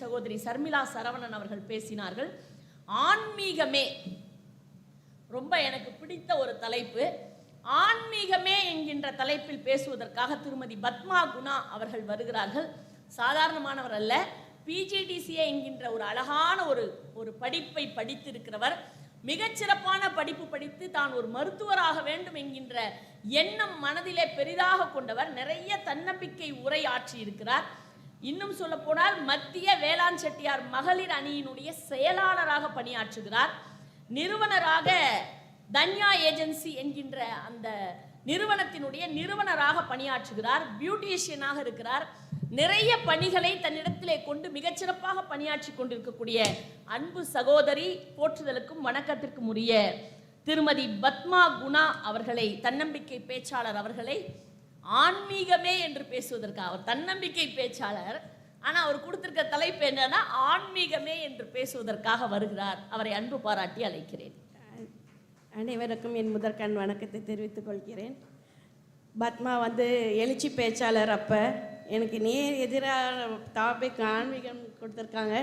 சகோதரி சர்மிளா சரவணன் அவர்கள் பேசினார்கள் ஆன்மீகமே. ரொம்ப எனக்கு பிடித்த ஒரு தலைப்பு. ஆன்மீகமே என்கின்ற தலைப்பில் பேசுவதற்காக திருமதி பத்மா குணா அவர்கள் வருகிறார்கள். சாதாரணமானவர் அல்ல பிஜிடிசிஏ என்கின்ற ஒரு அழகான ஒரு ஒரு படிப்பை படித்திருக்கிறவர். மிகச்சிறப்பான படிப்பு படித்து தான் ஒரு மருத்துவராக வேண்டும் என்கின்ற எண்ணம் மனதிலே பெரிதாக கொண்டவர். நிறைய தன்னம்பிக்கை உரையாற்றி இருக்கிறார் இன்னும் சொல்ல போனால் மத்திய வேளாண் செட்டியார் மகளிர் அணியினுடைய செயலாளராக பணியாற்றுகிறார். நிறுவனராக தன்யா ஏஜென்சி என்கின்ற அந்த நிறுவனத்தினுடைய நிறுவனராக பணியாற்றுகிறார். பியூட்டிஷியனாக இருக்கிறார். நிறைய பணிகளை தன்னிடத்திலே கொண்டு மிகச்சிறப்பாக பணியாற்றி கொண்டிருக்கக்கூடிய அன்பு சகோதரி போற்றுதலுக்கும் வணக்கத்திற்கும் உரிய திருமதி பத்மா குணா அவர்களை தன்னம்பிக்கை பேச்சாளர் அவர்களை ஆன்மீகமே என்று பேசுவதற்காக அவர் தன்னம்பிக்கை பேச்சாளர். ஆனால் அவர் கொடுத்திருக்க தலைப்பு என்னன்னா ஆன்மீகமே என்று பேசுவதற்காக வருகிறார். அவரை அன்பு பாராட்டி அழைக்கிறேன். அனைவருக்கும் என் முதற்கண் வணக்கத்தை தெரிவித்துக் கொள்கிறேன். பத்மா வந்து எழுச்சி பேச்சாளர் அப்போ. எனக்கு நேர் எதிராக டாபிக் ஆன்மீகம் கொடுத்துருக்காங்க.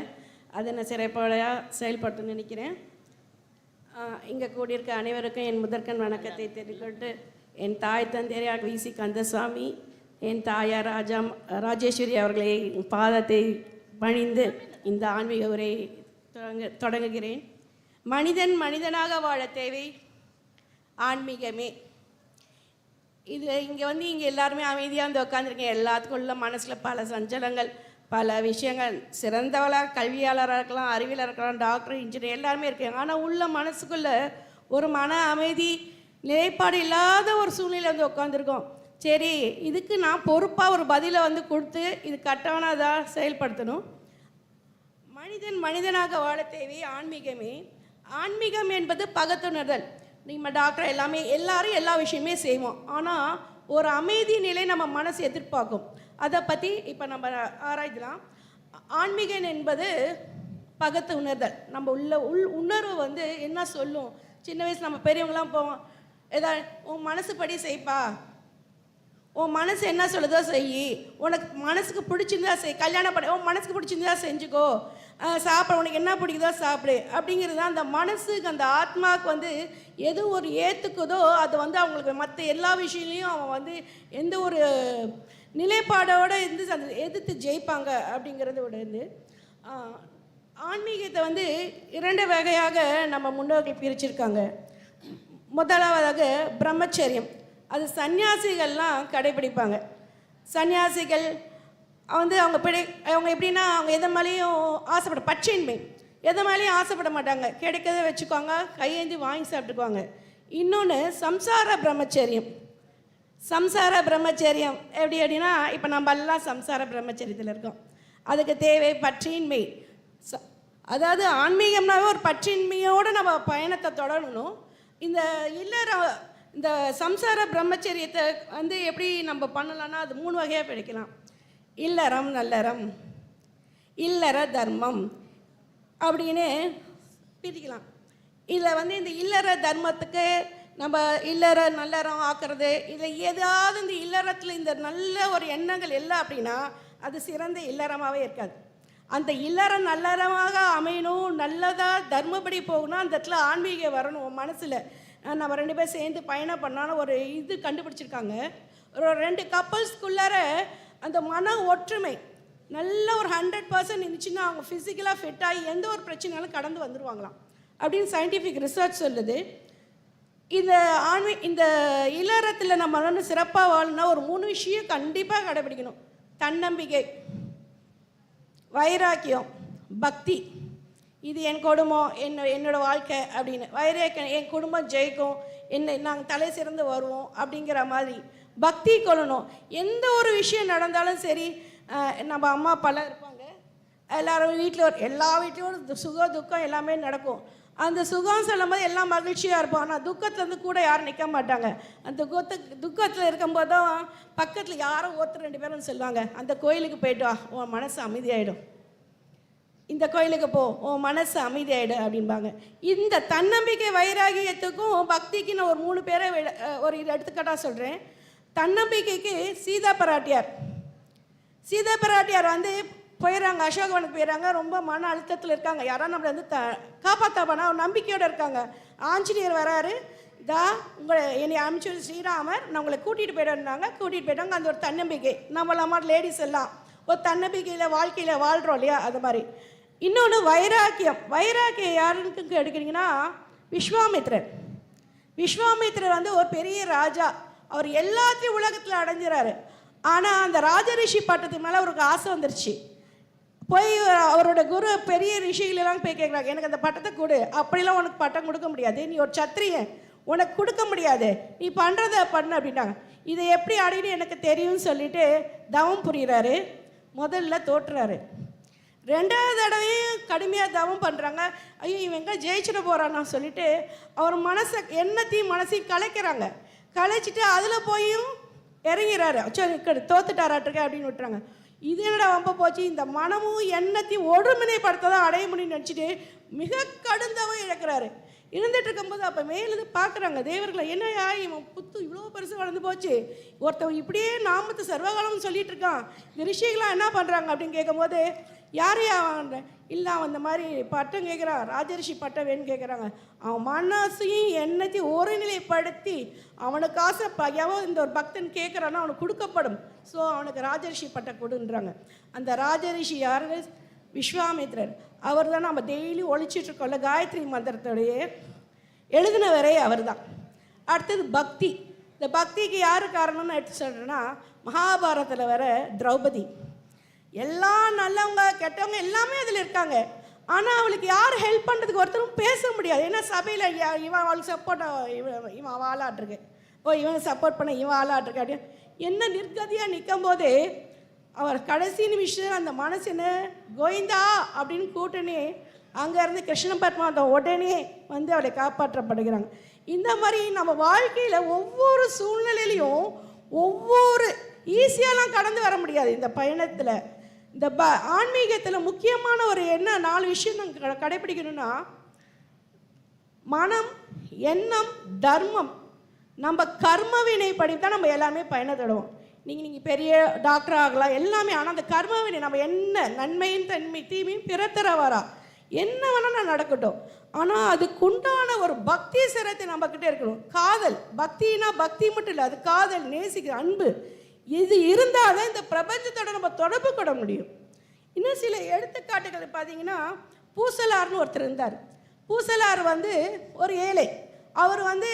அதை நான் சிறப்பாக செயல்படுத்தணும்னு நினைக்கிறேன். இங்கே கூடியிருக்க அனைவருக்கும் என் முதற்கண் வணக்கத்தை தெரிவிக்கொண்டு என் தாய் தந்தையார் வி சி கந்தசாமி என் தாயார் ராஜா ராஜேஸ்வரி அவர்களை பாதத்தை பணிந்து இந்த ஆன்மீக உரை தொடங்க தொடங்குகிறேன். மனிதன் மனிதனாக வாழ தேவை ஆன்மீகமே. இது இங்கே வந்து இங்கே எல்லாருமே அமைதியாக வந்து உட்காந்துருக்கேன் எல்லாத்துக்குள்ள மனசில் பல சஞ்சலங்கள் பல விஷயங்கள். சிறந்தவளாக கல்வியாளராக இருக்கலாம் அறிவியலாக இருக்கலாம் டாக்டர் இன்ஜினியர் எல்லாருமே இருக்காங்க. ஆனால் உள்ள மனசுக்குள்ள ஒரு மன அமைதி நிலைப்பாடு இல்லாத ஒரு சூழ்நிலை வந்து உட்காந்துருக்கோம் சரி இதுக்கு நான் பொறுப்பாக ஒரு பதிலை வந்து கொடுத்து இது கட்டவனாக செயல்படுத்தணும். மனிதன் மனிதனாக வாழ தேவை ஆன்மீகமே. ஆன்மீகம் என்பது பகத்துணர்தல். நம்ம டாக்டர் எல்லாமே எல்லாரும் எல்லா விஷயமே செய்வோம். ஆனால் ஒரு அமைதி நிலை நம்ம மனசு எதிர்பார்க்கும். அதை பற்றி இப்போ நம்ம ஆராய்க்கலாம் ஆன்மீகம் என்பது பகத்து உணர்தல் நம்ம உள்ள உள் உணர்வு வந்து என்ன சொல்லும்? சின்ன வயசு நம்ம பெரியவங்களாம் போவோம் ஏதா உன் மனசுப்படி செய்ப்பா. உன் மனசு என்ன சொல்லுதோ செய். உனக்கு மனசுக்கு பிடிச்சிருந்தா செய். கல்யாணம் பண்ண உன் மனசுக்கு பிடிச்சிருந்தா செஞ்சுக்கோ. சாப்பிட உனக்கு என்ன பிடிக்குதோ சாப்பிடு. அப்படிங்கிறது தான் அந்த மனசுக்கு அந்த ஆத்மாவுக்கு வந்து எது ஒரு ஏற்றுக்குதோ அது வந்து அவங்களுக்கு மற்ற எல்லா விஷயத்துலையும் அவன் வந்து எந்த ஒரு நிலைப்பாடோடு இருந்து அந்த எதிர்த்து ஜெயிப்பாங்க அப்படிங்கிறத இருந்து ஆன்மீகத்தை வந்து இரண்டு வகையாக நம்ம முன்னோர்கள் பிரிச்சிருக்காங்க. முதலாவதாக பிரம்மச்சரியம். அது சன்னியாசிகள்லாம் கடைபிடிப்பாங்க. சன்னியாசிகள் வந்து அவங்க பிடி அவங்க எப்படின்னா அவங்க எதை மேலேயும் ஆசைப்பட பற்றின்மை எதை மேலேயும் ஆசைப்பட மாட்டாங்க. கிடைக்கிறத வச்சுக்குவாங்க கையேந்தி வாங்கி சாப்பிட்டுக்குவாங்க. இன்னொன்று சம்சார பிரம்மச்சரியம். சம்சார பிரம்மச்சரியம் எப்படி அப்படின்னா இப்போ நம்ம எல்லாம் சம்சார பிரம்மச்சரியத்தில் இருக்கோம். அதுக்கு தேவை பற்றின்மை ச- அதாவது ஆன்மீகம்னாவே ஒரு பற்றின்மையோடு நம்ம பயணத்தை தொடரணும். இந்த இல்லற இந்த சம்சார பிரம்மச்சரியத்தை வந்து எப்படி நம்ம பண்ணலாம்னா அது மூணு வகையாக பிடிக்கலாம் இல்லறம் நல்லறம் இல்லற தர்மம் அப்படின்னு பிரிக்கலாம். இதில் வந்து இந்த இல்லற தர்மத்துக்கு நம்ம இல்லற நல்லறம் ஆக்குறது இதில் ஏதாவது இந்த இல்லறத்தில் இந்த நல்ல ஒரு எண்ணங்கள் இல்லை அப்படின்னா அது சிறந்த இல்லறமாகவே இருக்காது. அந்த இல்லறம் நல்லறமாக அமையணும் நல்லதாக தர்மப்படி போகணும் அந்த இடத்துல ஆன்மீகம் வரணும் மனசில். நம்ம ரெண்டு பேரும் சேர்ந்து பயணம் பண்ணாலும் ஒரு இது கண்டுபிடிச்சிருக்காங்க. ஒரு ரெண்டு கப்பல்ஸ்குள்ளார அந்த மன ஒற்றுமை நல்ல ஒரு ஹண்ட்ரட் பர்சன்ட் இருந்துச்சுன்னா அவங்க ஃபிசிக்கலாக ஃபிட் ஆகி எந்த ஒரு பிரச்சனையாலும் கடந்து வந்துடுவாங்களாம் அப்படின்னு சயின்டிஃபிக் ரிசர்ச் சொல்லுது. இந்த ஆன்மீ இந்த இல்லறத்தில் நம்ம சிறப்பாக வாழணும்னா ஒரு மூணு விஷயம் கண்டிப்பாக கடைபிடிக்கணும். தன்னம்பிக்கை. வைராக்கியம் பக்தி. இது என் குடும்பம் என்ன என்னோடய வாழ்க்கை அப்படின்னு. வைராக்கியம் என் குடும்பம் ஜெயிக்கும் என்ன நாங்கள் தலை சிறந்து வருவோம் அப்படிங்கிற மாதிரி. பக்தி கொள்ளணும். எந்த ஒரு விஷயம் நடந்தாலும் சரி நம்ம அம்மா அப்பாலாம் இருப்பாங்க. எல்லாரும் வீட்டில் ஒரு எல்லா வீட்லேயும் சுக துக்கம் எல்லாமே நடக்கும். அந்த சுகம் சொல்லும்போது எல்லாம் மகிழ்ச்சியாக இருப்போம். ஆனால் துக்கத்துலேருந்து கூட யாரும் நிற்க மாட்டாங்க. அந்த துக்கத்து துக்கத்தில் இருக்கும்போது தான் பக்கத்தில் யாரோ ஒருத்தர் ரெண்டு பேரும் சொல்லுவாங்க அந்த கோயிலுக்கு போயிட்டு வா உன் மனசு அமைதியாயிடும். இந்த கோயிலுக்கு போ உன் மனசு அமைதியாயிடு அப்படிம்பாங்க. இந்த தன்னம்பிக்கை வைராகியத்துக்கும் பக்திக்கு நான் ஒரு மூணு பேரை ஒரு எடுத்துக்காட்டாக சொல்கிறேன் தன்னம்பிக்கைக்கு சீதா பராட்டியார். சீதா பராட்டியார் வந்து போயிடுறாங்க அசோகவனுக்கு போயிடுறாங்க ரொம்ப மன அழுத்தத்தில் இருக்காங்க. யாராவது நம்மளை வந்து த காப்பாற்றாப்பானா ஒரு நம்பிக்கையோடு இருக்காங்க. ஆஞ்சநேயர் வராரு. இதா உங்களை என்னை அமைச்சர் ஸ்ரீராமர் நான் உங்களை கூட்டிகிட்டு போயிடுறாங்க கூட்டிகிட்டு போயிட்டாங்க. அந்த ஒரு தன்னம்பிக்கை. நம்மள மாதிரி லேடிஸ் எல்லாம். ஒரு தன்னம்பிக்கையில் வாழ்க்கையில் வாழ்கிறோம் இல்லையா? அது மாதிரி. இன்னொன்று வைராக்கியம். வைராக்கியம் யாருன்னு எடுக்கிறீங்கன்னா விஸ்வாமித்ரன் விஸ்வாமித்ரர் வந்து ஒரு பெரிய ராஜா. அவர் எல்லாத்தையும் உலகத்தில் அடைஞ்சிறாரு. ஆனால் அந்த ராஜரிஷி பட்டத்துக்கு மேலே அவருக்கு ஆசை வந்துருச்சு. போய் அவரோட குரு பெரிய ரிஷிகளெல்லாம் போய் கேட்குறாங்க எனக்கு அந்த பட்டத்தை கொடு. அப்படிலாம் உனக்கு பட்டம் கொடுக்க முடியாது. நீ ஒரு சத்திரியன் உனக்கு கொடுக்க முடியாது. நீ பண்ணுறத பண்ணு அப்படின்னாங்க இதை எப்படி அடின்னு எனக்கு தெரியும்னு சொல்லிட்டு தவம் புரிகிறாரு முதல்ல தோற்றுறாரு. ரெண்டாவது தடவையும் கடுமையாக தவம் பண்ணுறாங்க ஐயோ இவன் எங்கே ஜெயிச்சிட போகிறான்னு சொல்லிட்டு அவர் மனசை எண்ணத்தையும் மனசையும் கலைக்கிறாங்க. கலைச்சிட்டு அதில் போயும் இறங்கிறாரு. சரி தோத்துட்டாராட்டுருக்க அப்படின்னு விட்டுறாங்க. இது என்னடா வம்ப போச்சு. இந்த மனமும் எண்ணத்தையும் ஒருமுனைப்படுத்த தான் அடைய முடியும்னு நினச்சிட்டு மிக கடுந்தவம் இழக்கிறாரு. இருந்துட்டு இருக்கும்போது அப்போ மேலிருந்து பார்க்குறாங்க தேவர்களை என்னையா இவன் புத்து இவ்வளோ பெருசு வளர்ந்து போச்சு? ஒருத்தவன் இப்படியே நாமத்தை சர்வகாலம்னு சொல்லிட்டு இருக்கான். இந்த ரிஷிகளாம் என்ன பண்ணுறாங்க அப்படின்னு கேட்கும்போது யாரையா அவன் இல்லை அவன் இந்த மாதிரி பட்டம் கேட்குறான் ராஜரிஷி பட்டம் வேணும்னு கேட்குறாங்க அவன் மனசையும் எண்ணத்தையும் ஒருநிலைப்படுத்தி அவனுக்கு ஆசை ப- இந்த ஒரு பக்தன் கேட்குறானோ அவனுக்கு கொடுக்கப்படும். ஸோ அவனுக்கு ராஜரிஷி பட்டம் கொடுன்றாங்க. அந்த ராஜரிஷி யாரு? விஸ்வாமித்ரர் அவர் தான் நம்ம டெய்லி ஒழிச்சிட்டு இருக்கோம்ல காயத்ரி மந்திரத்தோடைய எழுதினவரே அவர் தான் அடுத்தது பக்தி. இந்த பக்திக்கு யார் காரணம்னு எடுத்து சொல்கிறேன்னா மகாபாரதத்தில் வர திரௌபதி. எல்லாம் நல்லவங்க கெட்டவங்க எல்லாமே அதில் இருக்காங்க. ஆனால் அவளுக்கு யார் ஹெல்ப் பண்ணுறதுக்கு ஒருத்தரும் பேச முடியாது. ஏன்னா சபையில் இவன் அவளுக்கு சப்போர்ட் இவன் இவன் அவள் ஆளாட்டிருக்கு ஓ இவன் சப்போர்ட் பண்ண இவன் ஆளாட்டிருக்கு அப்படின்னு. என்ன நிர்கதியாக நிற்கும் போதே அவர் கடைசி நிமிஷம் அந்த மனசுன்னு கோவிந்தா அப்படின்னு கூட்டனே அங்கேருந்து கிருஷ்ண பத்மாவதம் உடனே வந்து அவளை காப்பாற்றப்படுகிறாங்க. இந்த மாதிரி நம்ம வாழ்க்கையில் ஒவ்வொரு சூழ்நிலையிலையும் ஒவ்வொரு ஈஸியாலாம் கடந்து வர முடியாது. இந்த பயணத்தில் இந்த ப ஆன்மீகத்தில் முக்கியமான ஒரு என்ன நாலு விஷயம் நாங்கள் கடைபிடிக்கணும்னா மனம் எண்ணம் தர்மம். நம்ம கர்ம வினைப்படி தான் நம்ம எல்லாமே பயணத்திடுவோம் நீங்கள் நீங்கள் பெரிய டாக்டர் ஆகலாம் எல்லாமே. ஆனால் அந்த கர்ம வினை நம்ம என்ன நன்மையும் தன்மை தீமையும் பிறத்தர வரா? என்ன வேணால் நடக்கட்டும். ஆனால் அதுக்குண்டான ஒரு பக்தி சிரத்தை நம்மக்கிட்ட இருக்கணும். காதல் பக்தினா பக்தி மட்டும் இல்லை அது காதல் நேசிக்கிற அன்பு. இது இருந்தால் தான் இந்த பிரபஞ்சத்தோட நம்ம தொடர்பு கொள்ள முடியும். இன்னும் சில எடுத்துக்காட்டுகள் பார்த்தீங்கன்னா பூசலார்னு ஒருத்தர் இருந்தார். பூசலார் வந்து ஒரு ஏழை. அவர் வந்து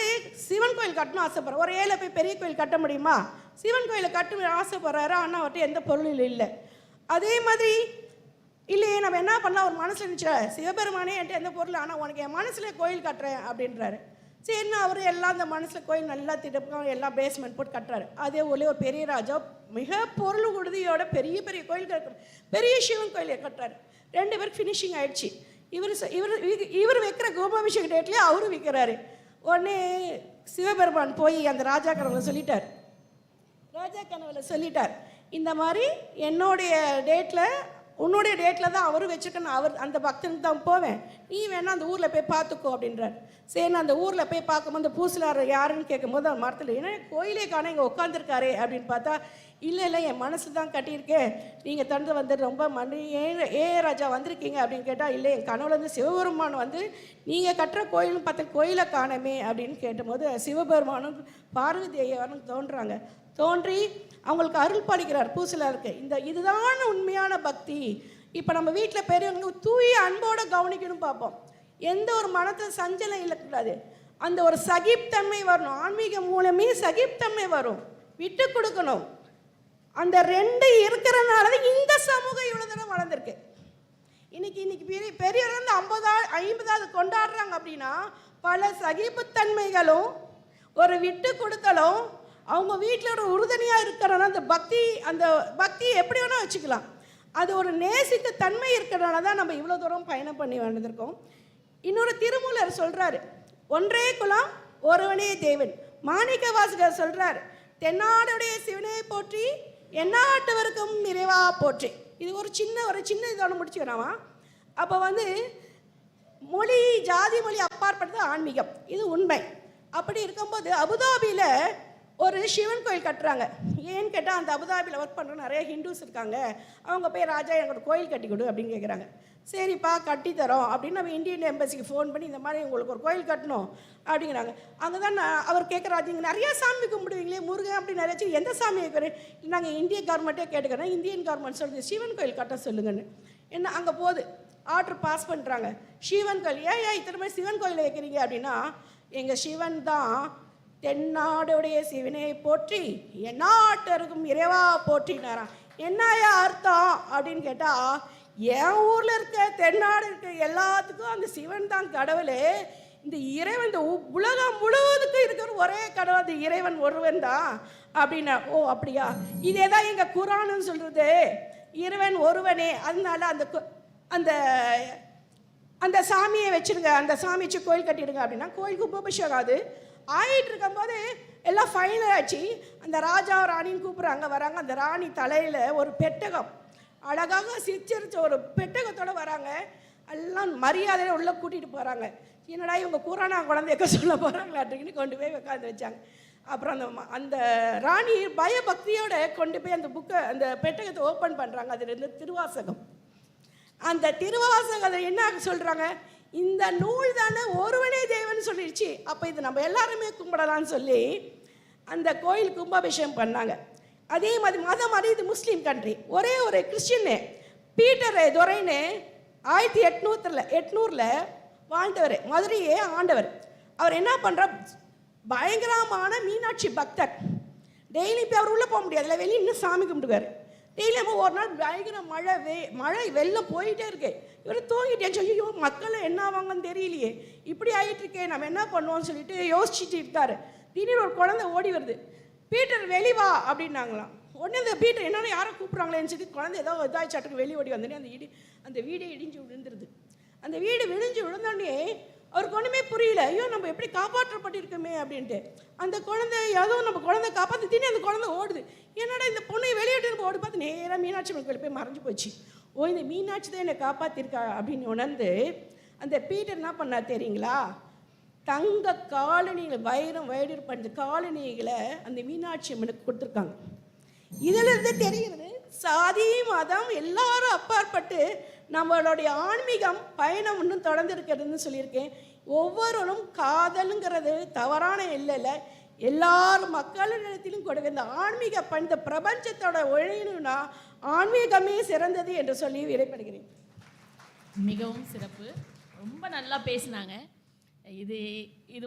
சிவன் கோயில் கட்டணும் ஆசைப்படுறார். ஒரு ஏழை போய் பெரிய கோயில் கட்ட முடியுமா? சிவன் கோயிலை கட்டணும் ஆசைப்படுறாரு. ஆனால் அவர்கிட்ட எந்த பொருளும் இல்லை. அதே மாதிரி இல்லையே நம்ம என்ன பண்ணலாம்? ஒரு மனசில் இருந்துச்சு சிவபெருமானே என்கிட்ட எந்த பொருள் ஆனால் உனக்கு என் மனசில் கோயில் கட்டுறேன் அப்படின்றாரு. சரின்னு அவர் எல்லாம் அந்த மனசில் கோயில் நல்லா திட்டப்பக்கம் எல்லாம் பேஸ்மெண்ட் போட்டு கட்டுறாரு. அதே ஊர்லேயே ஒரு பெரிய ராஜா மிக பொருள் உறுதியோட பெரிய பெரிய கோயில் கட்டுறாரு பெரிய சிவன் கோயிலை கட்டுறாரு. ரெண்டு பேருக்கு ஃபினிஷிங் ஆயிடுச்சு. இவர் இவர் இவர் வைக்கிற கோபாபிஷேக டேட்லேயே அவரும் விற்கிறாரு உடனே சிவபெருமான் போய் அந்த ராஜா கனவுல சொல்லிட்டார். ராஜா கனவுல சொல்லிட்டார். இந்த மாதிரி என்னுடைய டேட்டில் உன்னுடைய டேட்டில் தான் அவரும் வச்சுக்கணும். அவர் அந்த பக்தனுக்கு தான் போவேன். நீ வேணா அந்த ஊரில் போய் பார்த்துக்கோ அப்படின்றார். சரி நான் அந்த ஊரில் போய் பார்க்கும்போது அந்த யாருன்னு கேட்கும்போது அவர் மரத்தில் ஏன்னா கோயிலே காண இங்கே உட்காந்துருக்காரே அப்படின்னு பார்த்தா இல்லை இல்லை என் மனசு தான் கட்டியிருக்கேன் நீங்கள் தந்து வந்து ரொம்ப மணி ஏ ஏ ராஜா வந்திருக்கீங்க அப்படின்னு கேட்டால் இல்லை என் கனவுலேருந்து சிவபெருமான் வந்து நீங்கள் கட்டுற கோயில்னு பார்த்து கோயிலை காணமே அப்படின்னு கேட்டபோது சிவபெருமானும் பார்வதி ஐயாவும் தோன்றாங்க. தோன்றி அவங்களுக்கு அருள் பாலிக்கிறார் பூசலாருக்கு. இந்த இதுதான் உண்மையான பக்தி. இப்போ நம்ம வீட்டில் பெரியவங்க தூய அன்போடு கவனிக்கணும் பார்ப்போம் எந்த ஒரு மனத்தில் சஞ்சலம் இல்லக்கூடாது. அந்த ஒரு சகிப்தன்மை வரணும். ஆன்மீகம் மூலமே சகிப்தன்மை வரும். விட்டு கொடுக்கணும். அந்த ரெண்டு இருக்கிறனால தான் இந்த சமூகம் இவ்வளோ தூரம் வளர்ந்துருக்கு. இன்னைக்கு இன்னைக்கு பெரிய பெரியவர் வந்து ஐம்பதா ஐம்பதாவது கொண்டாடுறாங்க அப்படின்னா பல சகிப்புத்தன்மைகளும் ஒரு விட்டு கொடுத்தலும் அவங்க வீட்டில் ஒரு உறுதுணையாக இருக்கிறனால அந்த பக்தி அந்த பக்தி எப்படி வேணால் வச்சுக்கலாம். அது ஒரு நேசித்த தன்மை இருக்கிறனால தான் நம்ம இவ்வளோ தூரம் பயணம் பண்ணி வந்திருக்கோம் இன்னொரு திருமூலர் சொல்கிறாரு ஒன்றே குலம் ஒருவனே தேவன். மாணிக்க வாசகர் சொல்கிறார் தென்னாடுடைய சிவனை போற்றி எண்ணாட்டவருக்கும் நிறைவா போற்றி. இது ஒரு சின்ன ஒரு சின்ன இதோட முடிச்சுக்கிறாமா அப்போ வந்து மொழி ஜாதி மொழி அப்பாற்பட்டது ஆன்மீகம். இது உண்மை. அப்படி இருக்கும்போது அபுதாபியில் ஒரு சிவன் கோயில் கட்டுறாங்க. ஏன்னு கேட்டால் அந்த அபுதாபியில் ஒர்க் பண்ணுற நிறைய ஹிந்துஸ் இருக்காங்க. அவங்க போய் ராஜா எனக்கு ஒரு கோயில் கட்டி கொடு அப்படின்னு கேட்குறாங்க சரிப்பா கட்டித்தரோம். அப்படின்னு நம்ம இந்தியன் எம்பசிக்கு ஃபோன் பண்ணி இந்த மாதிரி உங்களுக்கு ஒரு கோயில் கட்டணும் அப்படிங்கிறாங்க. அங்கே தான் நான் அவர் கேட்குறாரு நீங்கள் நிறையா சாமி கும்பிடுவீங்களே முருகன் அப்படி நிறைய எந்த சாமி வைக்கிறேன்? நாங்கள் இந்திய கவர்மெண்ட்டே கேட்டுக்கிறோம். இந்தியன் கவர்மெண்ட் சொல்லுங்கள் சிவன் கோயில் கட்ட சொல்லுங்கன்னு. என்ன அங்கே போகுது. ஆர்டர் பாஸ் பண்ணுறாங்க சிவன் கோயில் ஏன் ஏன் இத்தனை மாதிரி சிவன் கோயில் வைக்கிறீங்க அப்படின்னா எங்கள் சிவன் தான் தென்னாடுடைய சிவனை போற்றி எந்நாட்டருக்கும் இறைவா போற்றினாராம். என்னையா அர்த்தம்? அப்படின்னு கேட்டால் என் ஊரில் இருக்க தென்னாடு இருக்க எல்லாத்துக்கும் அந்த சிவன் தான் கடவுளே. இந்த இறைவன் இந்த உ- உலகம் முழுவதுக்கும் இருக்கிற ஒரே கடவுள் அந்த இறைவன் ஒருவன் தான். அப்படின்னா ஓ அப்படியா? இதே தான் எங்கள் குரானுன்னு சொல்கிறது இறைவன் ஒருவனே. அதனால அந்த கு- அந்த அந்த சாமியை வச்சுருங்க அந்த சாமி வச்சு கோயில் கட்டிடுங்க அப்படின்னா கோயிலுக்கு உபபிஷேகம் ஆகுது. ஆகிட்டு இருக்கும்போது எல்லாம் ஃபைனல் ஆச்சு. அந்த ராஜா ராணின்னு கூப்பிட்றாங்க வராங்க. அந்த ராணி தலையில் ஒரு பெட்டகம். அழகாக சிரிச்சரிச்ச ஒரு பெட்டகத்தோடு வராங்க. எல்லாம் மரியாதையை உள்ளே கூட்டிகிட்டு போகிறாங்க என்னடா இவங்க கூறானா குழந்தைய சொல்ல போகிறாங்களாட்டுன்னு கொண்டு போய் உட்காந்து வச்சாங்க. அப்புறம் அந்த ம- அந்த ராணி பயபக்தியோட கொண்டு போய் அந்த புக்கை அந்த பெட்டகத்தை ஓப்பன் பண்ணுறாங்க அதுலேருந்து திருவாசகம். அந்த திருவாசகத்தை என்ன சொல்கிறாங்க இந்த நூல் தானே ஒருவனே தேவன் சொல்லிடுச்சு அப்போ இது நம்ம எல்லாருமே கும்பிடலாம்னு சொல்லி அந்த கோயில் கும்பாபிஷேகம் பண்ணாங்க. அதே மாதிரி மதம் மாதிரி இது முஸ்லீம் கண்ட்ரி ஒரே ஒரு கிறிஸ்டின்னு பீட்டர் துரைன்னு ஆயிரத்தி எட்நூற்றில் எட்நூறில் வாழ்ந்தவர் மதுரையே ஆண்டவர். அவர் என்ன பண்ணுறார் பயங்கரமான மீனாட்சி பக்தர். டெய்லி இப்போ அவர் உள்ளே போக முடியாதுல்ல வெளியே இன்னும் சாமி கும்பிடுவார். டெய்லி நம்ம ஒரு நாள் பயங்கர மழை வே மழை வெள்ளம் போயிட்டே இருக்கு. இவர் தூங்கிட்டே ஐயோ மக்கள் என்ன ஆவாங்கன்னு தெரியலையே. இப்படி ஆகிட்டு இருக்கே நம்ம என்ன பண்ணுவோம்னு சொல்லிட்டு யோசிச்சுட்டு இருக்காரு. திடீர்னு ஒரு குழந்தை ஓடி வருது. பீட்டர் வெளிவா அப்படின்னாங்களாம். உடனே அந்த பீட்டர் என்னென்ன யாரை கூப்பிட்றாங்களேன்னு சொல்லி குழந்தை ஏதோ இதாச்சாட்டுக்கு வெளி ஓடி வந்தோடனே அந்த இடி அந்த வீடே இடிஞ்சு விழுந்துருது. அந்த வீடு விழுந்து விழுந்தோடனே அவருக்கு ஒன்றுமே புரியல. ஐயோ நம்ம எப்படி காப்பாற்றப்பட்டிருக்கோமே அப்படின்ட்டு. அந்த குழந்தை ஏதோ நம்ம குழந்தை காப்பாற்றி திடீர்னு அந்த குழந்தை ஓடுது. என்னடா இந்த பொண்ணை வெளியிட்டு நம்ம ஓடி பார்த்து நேராக மீனாட்சி அம்மன் கோயில் போய் மறைஞ்சு போச்சு. ஓ இந்த மீனாட்சி தான் என்னை காப்பாற்றிருக்கா அப்படின்னு உணர்ந்து அந்த பீட்டர் என்ன பண்ணா தெரியுங்களா? தங்க காலணிகளை வைரம் வைடூர் பண்ண காலணிகளை அந்த மீனாட்சி அம்மனுக்கு கொடுத்துருக்காங்க. இதிலிருந்து தெரிகிறது சாதி மதம் எல்லாரும் அப்பாற்பட்டு நம்மளுடைய ஆன்மீகம் பயணம் இன்னும் தொடர்ந்து இருக்கிறதுன்னு சொல்லியிருக்கேன். ஒவ்வொருவரும் காதலுங்கிறது தவறான இல்லைல்ல எல்லாரும் மக்களிடத்திலும் கொடுக்க இந்த ஆன்மீக ப- இந்த பிரபஞ்சத்தோட ஒழியணும்னா ஆன்மீகமே சிறந்தது என்று சொல்லி விடைபடுகிறேன் மிகவும் சிறப்பு. ரொம்ப நல்லா பேசினாங்க. இது இது வந்து